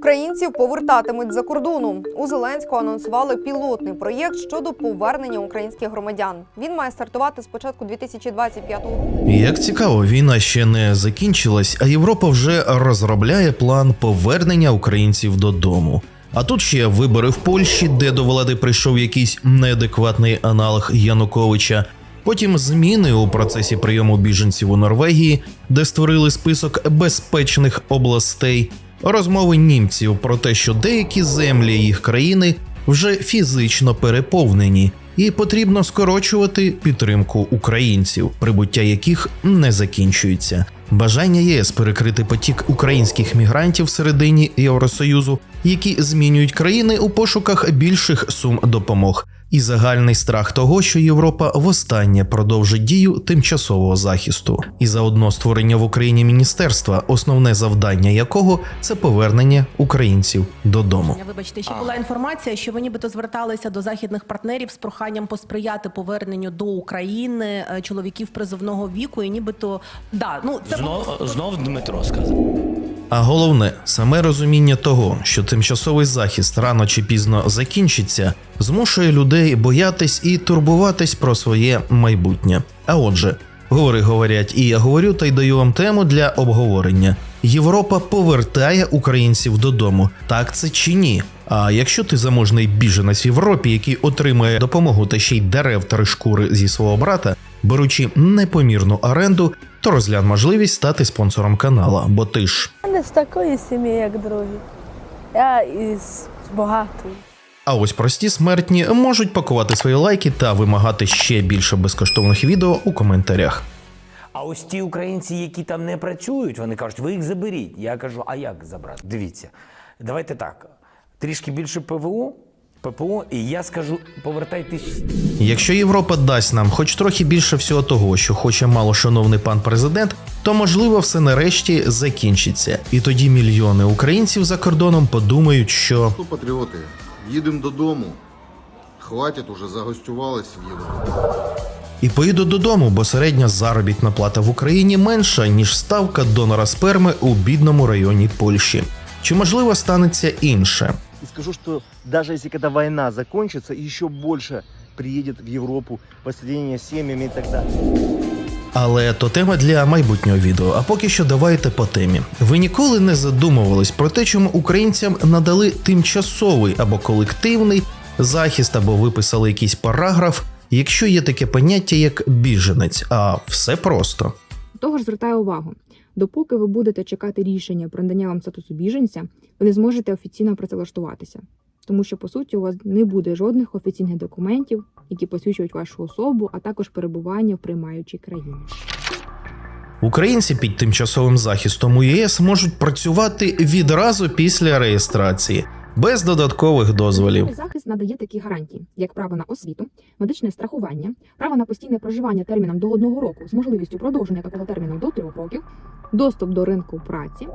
Українців повертатимуть за кордону. У Зеленського анонсували пілотний проєкт щодо повернення українських громадян. Він має стартувати з початку 2025 року. Як цікаво, війна ще не закінчилась, а Європа вже розробляє план повернення українців додому. А тут ще вибори в Польщі, де до влади прийшов якийсь неадекватний аналог Януковича. Потім зміни у процесі прийому біженців у Норвегії, де створили список безпечних областей, розмови німців про те, що деякі землі їх країни вже фізично переповнені, і потрібно скорочувати підтримку українців, прибуття яких не закінчується. Бажання ЄС перекрити потік українських мігрантів всередині Євросоюзу, які змінюють країни у пошуках більших сум допомог, і загальний страх того, що Європа востаннє продовжить дію тимчасового захисту, і заодно створення в Україні міністерства, основне завдання якого це повернення українців додому. Вибачте, ще була інформація, що ви нібито зверталися до західних партнерів з проханням посприяти поверненню до України е, чоловіків призовного віку, і нібито да, ну це Знов, знов Дмитро сказав. А головне, саме розуміння того, що тимчасовий захист рано чи пізно закінчиться, змушує людей боятись і турбуватись про своє майбутнє. А отже, говори говорять, і я говорю, та й даю вам тему для обговорення. Європа повертає українців додому. Так це чи ні? А якщо ти заможний біженець в Європі, який отримує допомогу та ще й дерев три шкури зі свого брата, беручи непомірну оренду, то розглянь можливість стати спонсором канала, бо ти ж. Не з такої сім'ї, як другі. Я із багатої. А ось прості смертні можуть пакувати свої лайки та вимагати ще більше безкоштовних відео у коментарях. А ось ті українці, які там не працюють, вони кажуть, ви їх заберіть. Я кажу, а як забрати? Дивіться, давайте так. Трішки більше ПВО, ППО, і я скажу, повертайтесь. Якщо Європа дасть нам хоч трохи більше всього того, що хоче малошановний пан президент, то можливо все нарешті закінчиться, і тоді мільйони українців за кордоном подумають, що Що, патріоти, їдемо додому. Хватить уже, загостювались в Європі. і поїду додому, бо середня заробітна плата в Україні менша ніж ставка донора сперми у бідному районі Польщі. Чи можливо станеться інше? Скажу, что даже если когда война закончится, еще больше приедет в Европу воссоединение с семьями и так далее. Але то тема для майбутнього відео. А поки що давайте по темі. Ви ніколи не задумувались про те, чому українцям надали тимчасовий або колективний захист, або виписали якийсь параграф, якщо є таке поняття як біженець, а все просто. Того ж звертаю увагу, допоки ви будете чекати рішення про надання вам статусу біженця, ви не зможете офіційно працевлаштуватися, тому що по суті у вас не буде жодних офіційних документів, які посвідчують вашу особу, а також перебування в приймаючій країні. Українці під тимчасовим захистом у ЄС можуть працювати відразу після реєстрації, без додаткових дозволів. Захист надає такі гарантії, як право на освіту, медичне страхування, право на постійне проживання терміном до одного року з можливістю продовження такого терміну до трьох років, доступ до ринку праці,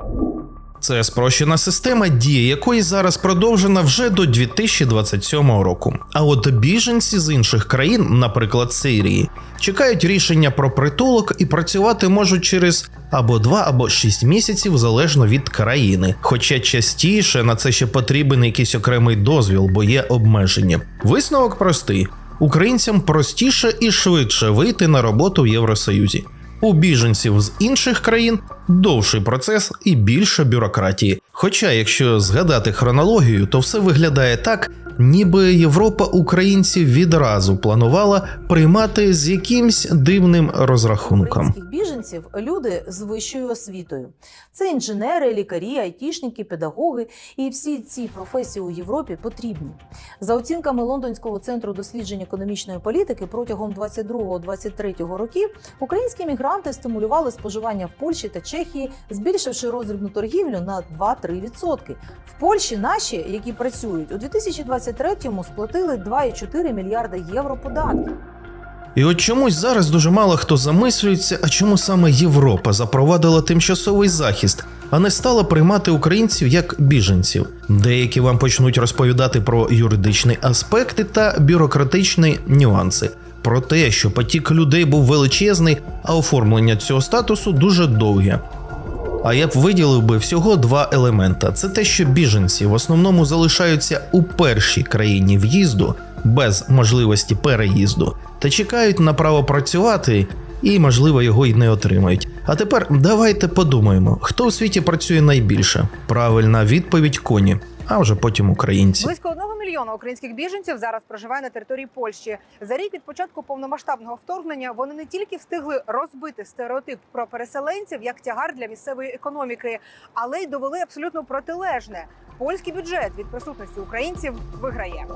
Це спрощена система, дія якої зараз продовжена вже до 2027 року. А от біженці з інших країн, наприклад, Сирії, чекають рішення про притулок і працювати можуть через або 2, або 6 місяців залежно від країни. Хоча частіше на це ще потрібен якийсь окремий дозвіл, бо є обмеження. Висновок простий: українцям простіше і швидше вийти на роботу в Євросоюзі. У біженців з інших країн довший процес і більше бюрократії. Хоча, якщо згадати хронологію, то все виглядає так, ніби Європа українців відразу планувала приймати з якимсь дивним розрахунком. Біженців люди з вищою освітою. Це інженери, лікарі, айтішники, педагоги. І всі ці професії у Європі потрібні. За оцінками Лондонського центру досліджень економічної політики протягом 22-23 років українські мігранти стимулювали споживання в Польщі та Чехії, збільшивши роздрібну торгівлю на 2-3%. В Польщі наші, які працюють, у 2023-му сплатили 2,4 мільярда євро податків. І от чомусь зараз дуже мало хто замислюється, а чому саме Європа запровадила тимчасовий захист, а не стала приймати українців як біженців. Деякі вам почнуть розповідати про юридичні аспекти та бюрократичні нюанси. Про те, що потік людей був величезний, а оформлення цього статусу дуже довге. А я б виділив би всього два елемента: це те, що біженці в основному залишаються у першій країні в'їзду без можливості переїзду та чекають на право працювати. І, можливо, його й не отримають. А тепер давайте подумаємо, хто у світі працює найбільше. Правильна відповідь коні, а вже потім українці. Близько одного мільйона українських біженців зараз проживає на території Польщі. За рік від початку повномасштабного вторгнення вони не тільки встигли розбити стереотип про переселенців як тягар для місцевої економіки, але й довели абсолютно протилежне. Польський бюджет від присутності українців виграє.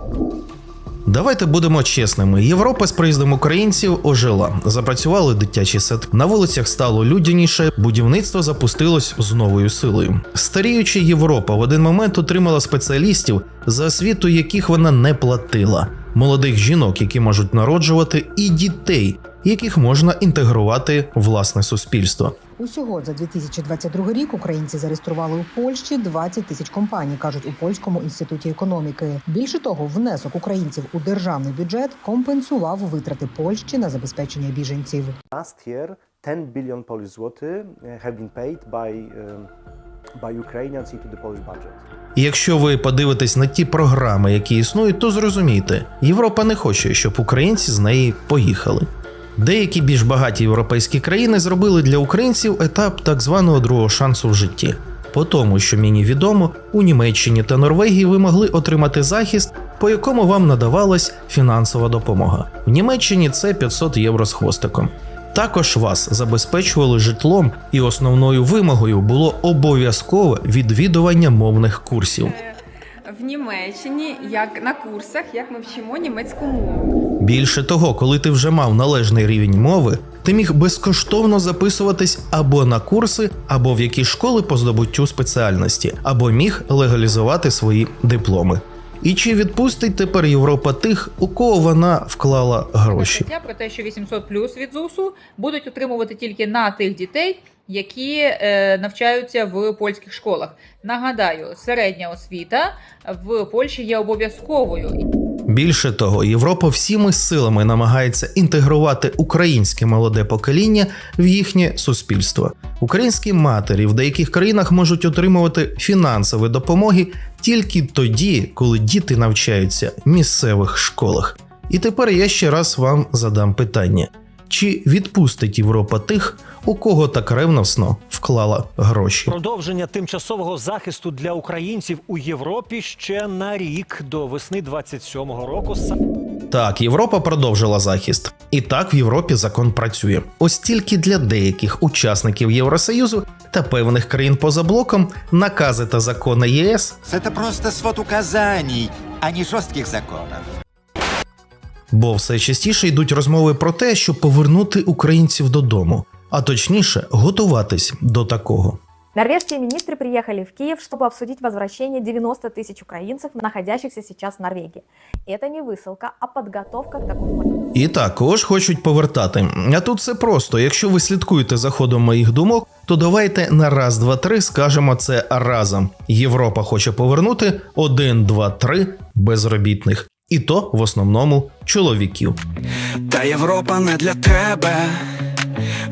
Давайте будемо чесними. Європа з приїздом українців ожила. Запрацювали дитячі садки. На вулицях стало людяніше, будівництво запустилось з новою силою. Старіюча Європа в один момент отримала спеціалістів, за освіту яких вона не платила. Молодих жінок, які можуть народжувати, і дітей, яких можна інтегрувати в власне суспільство. Усього за 2022 рік українці зареєстрували у Польщі 20 тисяч компаній, кажуть у польському інституті економіки. Більше того, внесок українців у державний бюджет компенсував витрати Польщі на забезпечення біженців. Last year, 10 billion Polish zloty uh, have been paid by um, by Ukrainians into the Polish budget. Якщо ви подивитесь на ті програми, які існують, то зрозумійте, Європа не хоче, щоб українці з неї поїхали. Деякі більш багаті європейські країни зробили для українців етап так званого другого шансу в житті. По тому, що мені відомо, у Німеччині та Норвегії ви могли отримати захист, по якому вам надавалась фінансова допомога. В Німеччині це 500 євро з хвостиком. Також вас забезпечували житлом, і основною вимогою було обов'язкове відвідування мовних курсів. в Німеччині, як на курсах, як ми вчимо німецьку мову. Більше того, коли ти вже мав належний рівень мови, ти міг безкоштовно записуватись або на курси, або в якісь школи по здобуттю спеціальності, або міг легалізувати свої дипломи. І чи відпустить тепер Європа тих, у кого вона вклала гроші? Стаття про те, що 800 плюс від ЗУСу будуть отримувати тільки на тих дітей, які е, навчаються в польських школах. Нагадаю, середня освіта в Польщі є обов'язковою. Більше того, Європа всіми силами намагається інтегрувати українське молоде покоління в їхнє суспільство. Українські матері в деяких країнах можуть отримувати фінансові допомоги тільки тоді, коли діти навчаються в місцевих школах. І тепер я ще раз вам задам питання: чи відпустить Європа тих, у кого так ревносно вклала гроші? Продовження тимчасового захисту для українців у Європі ще на рік до весни 27-го року. Так, Європа продовжила захист. І так в Європі закон працює. Ось тільки для деяких учасників Євросоюзу та певних країн поза блоком накази та закони ЄС Это просто свод указаний, а не жестких законов. Бо все частіше йдуть розмови про те, щоб повернути українців додому, а точніше, готуватись до такого. Норвежские министры приехали в Киев, чтобы обсудить возвращение 90 тысяч украинцев, находящихся сейчас в Норвегии. Это не высылка, а подготовка к такому. І також хочуть повертати. А тут все просто. Якщо ви слідкуєте за ходом моїх думок, то давайте на раз, два, три скажемо це разом. Європа хоче повернути один, два, три безробітних, і то в основному чоловіків. Та Європа не для тебе.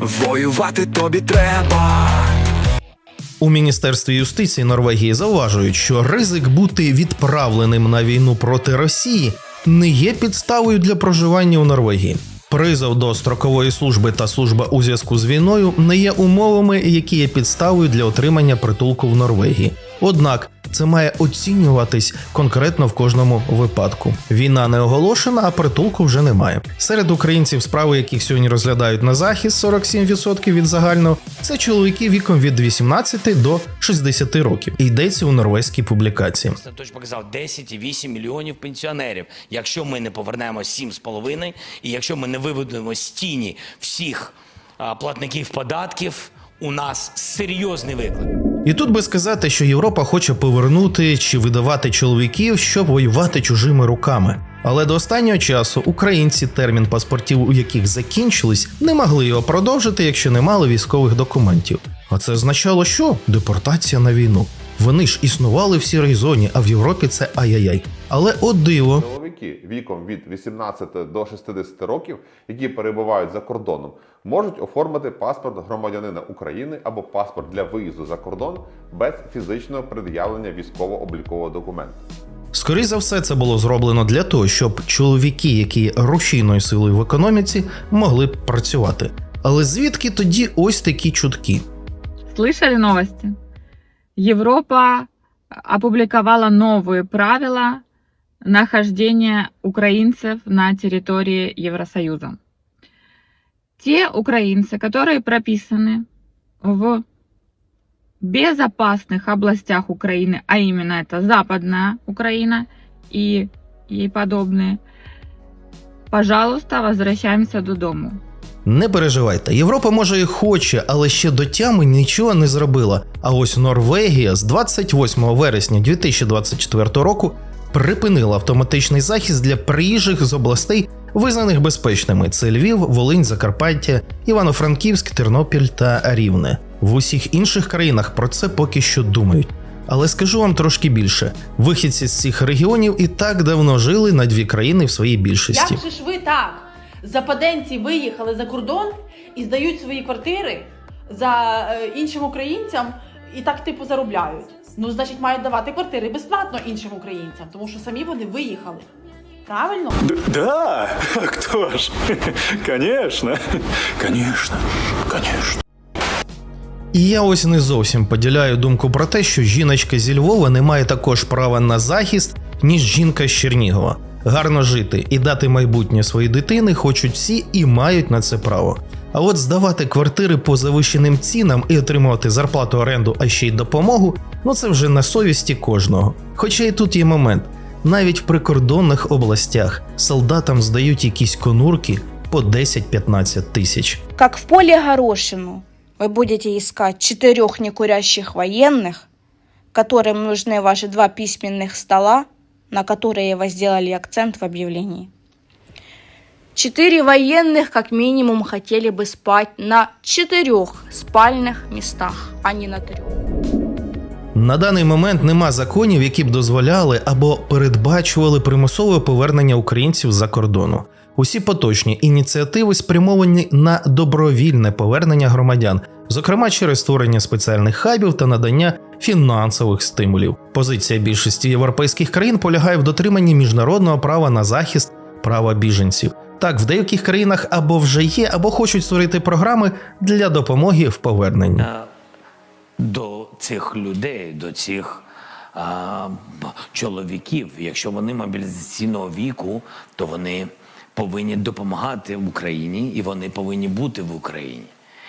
Воювати тобі треба. У міністерстві юстиції Норвегії зауважують, що ризик бути відправленим на війну проти Росії не є підставою для проживання у Норвегії. Призов до строкової служби та служба у зв'язку з війною не є умовами, які є підставою для отримання притулку в Норвегії. Однак це має оцінюватись конкретно в кожному випадку. Війна не оголошена, а притулку вже немає. Серед українців, справи яких сьогодні розглядають на захист 47% від загального, це чоловіки віком від 18 до 60 років. Йдеться у норвезькій публікації. Тож показав 10,8 мільйонів пенсіонерів. Якщо ми не повернемо 7,5, і якщо ми не виведемо з тіні всіх платників податків, у нас серйозний виклик. І тут би сказати, що Європа хоче повернути чи видавати чоловіків, щоб воювати чужими руками. Але до останнього часу українці термін паспортів, у яких закінчились, не могли його продовжити, якщо не мали військових документів. А це означало, що депортація на війну. Вони ж існували в сірій зоні, а в Європі це ай-яй-яй. Але о диво, чоловіки віком від 18 до 60 років, які перебувають за кордоном, можуть оформити паспорт громадянина України або паспорт для виїзду за кордон без фізичного пред'явлення військово-облікового документу. Скоріше за все, це було зроблено для того, щоб чоловіки, які рушійною силою в економіці, могли б працювати. Але звідки тоді ось такі чутки? Слышали новости? Европа опубликовала новые правила нахождения украинцев на территории Евросоюза Те украинцы, которые прописаны в безопасных областях Украины, а именно это Западная Украина и ей подобные, пожалуйста, возвращаемся додому. Не переживайте, Європа може і хоче, але ще до тями нічого не зробила. А ось Норвегія з 28 вересня 2024 року припинила автоматичний захист для приїжджих з областей, визнаних безпечними: це Львів, Волинь, Закарпаття, Івано-Франківськ, Тернопіль та Рівне. В усіх інших країнах про це поки що думають. Але скажу вам трошки більше: вихідці з цих регіонів і так давно жили на дві країни в своїй більшості. Як же ж ви так? Западенці виїхали за кордон і здають свої квартири за е, іншим українцям і так типу заробляють. Ну, значить, мають давати квартири безплатно іншим українцям, тому що самі вони виїхали. Правильно? Да, а кто ж? Конечно, конечно, конечно. І я ось не зовсім поділяю думку про те, що жіночка зі Львова не має також права на захист, ніж жінка з Чернігова. Гарно жити і дати майбутнє своїй дитини хочуть всі і мають на це право. А от здавати квартири по завищеним цінам і отримувати зарплату оренду, а ще й допомогу ну це вже на совісті кожного. Хоча і тут є момент: навіть в прикордонних областях солдатам здають якісь конурки по 10-15 тисяч. Как в поле горошину вы будете искать четырех некурящих военных, которым нужны ваши два письменных стола, на которые вы сделали акцент в объявлении. Четыре военных как минимум хотели бы спать на четырех спальных местах, а не на трех. На даний момент нема законів, які б дозволяли або передбачували примусове повернення українців за кордону. Усі поточні ініціативи спрямовані на добровільне повернення громадян, зокрема через створення спеціальних хабів та надання фінансових стимулів. Позиція більшості європейських країн полягає в дотриманні міжнародного права на захист права біженців. Так, в деяких країнах або вже є, або хочуть створити програми для допомоги в поверненні. до цих людей, до цих а, чоловіків. Якщо вони мобілізаційного віку, то вони повинні допомагати Україні і вони повинні бути в Україні.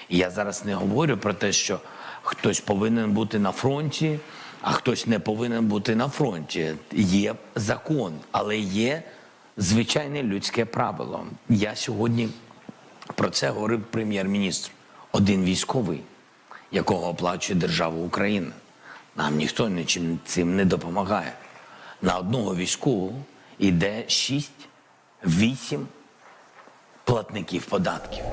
І я зараз не говорю про те, що хтось повинен бути на фронті, а хтось не повинен бути на фронті. Є закон, але є звичайне людське правило. Я сьогодні про це говорив прем'єр-міністр. Один військовий якого оплачує держава Україна. Нам ніхто нічим цим не допомагає. На одного військового йде 6-8 платників податків.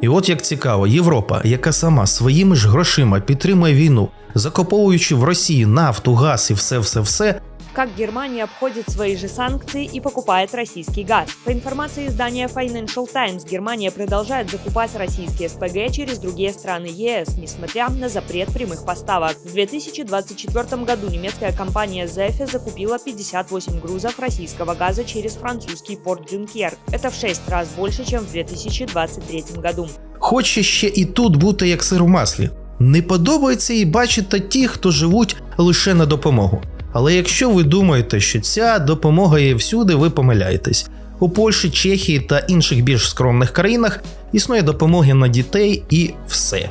І от як цікаво, Європа, яка сама своїми ж грошима підтримує війну, закуповуючи в Росії нафту, газ і все, все, все, Как Германия обходит свои же санкции и покупает российский газ? По информации издания Financial Times, Германия продолжает закупать российские СПГ через другие страны ЕС, несмотря на запрет прямых поставок. В 2024 году немецкая компания Zeffe закупила 58 грузов российского газа через французский порт Дюнкерк. Это в 6 раз больше, чем в 2023 году. хоче ще і тут бути як сир в маслі. Не подобається і бачити ті, хто живуть лише на допомогу. Але якщо ви думаєте, що ця допомога є всюди, ви помиляєтесь. У Польщі, Чехії та інших більш скромних країнах існує допомоги на дітей і все.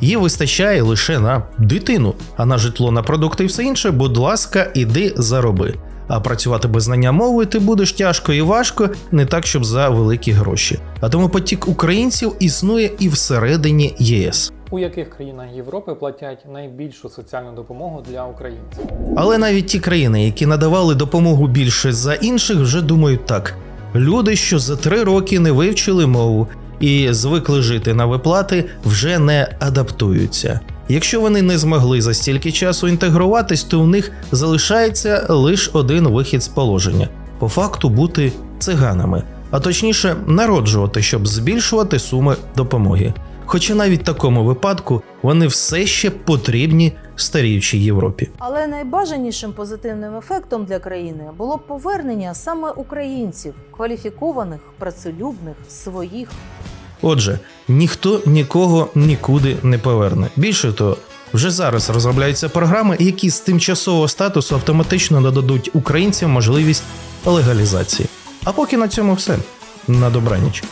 Її вистачає лише на дитину, а на житло, на продукти і все інше, будь ласка, іди зароби. А працювати без знання мови ти будеш тяжко і важко, не так, щоб за великі гроші. А тому потік українців існує і всередині ЄС. У яких країнах Європи платять найбільшу соціальну допомогу для українців? Але навіть ті країни, які надавали допомогу більше за інших, вже думають так: люди, що за три роки не вивчили мову і звикли жити на виплати, вже не адаптуються. Якщо вони не змогли за стільки часу інтегруватись, то у них залишається лише один вихід з положення по факту бути циганами, а точніше народжувати, щоб збільшувати суми допомоги. Хоча навіть в такому випадку вони все ще потрібні старіючій Європі. Але найбажанішим позитивним ефектом для країни було б повернення саме українців, кваліфікованих, працелюбних, своїх. Отже, ніхто нікого нікуди не поверне. Більше того, вже зараз розробляються програми, які з тимчасового статусу автоматично нададуть українцям можливість легалізації. А поки на цьому все. На добраніч.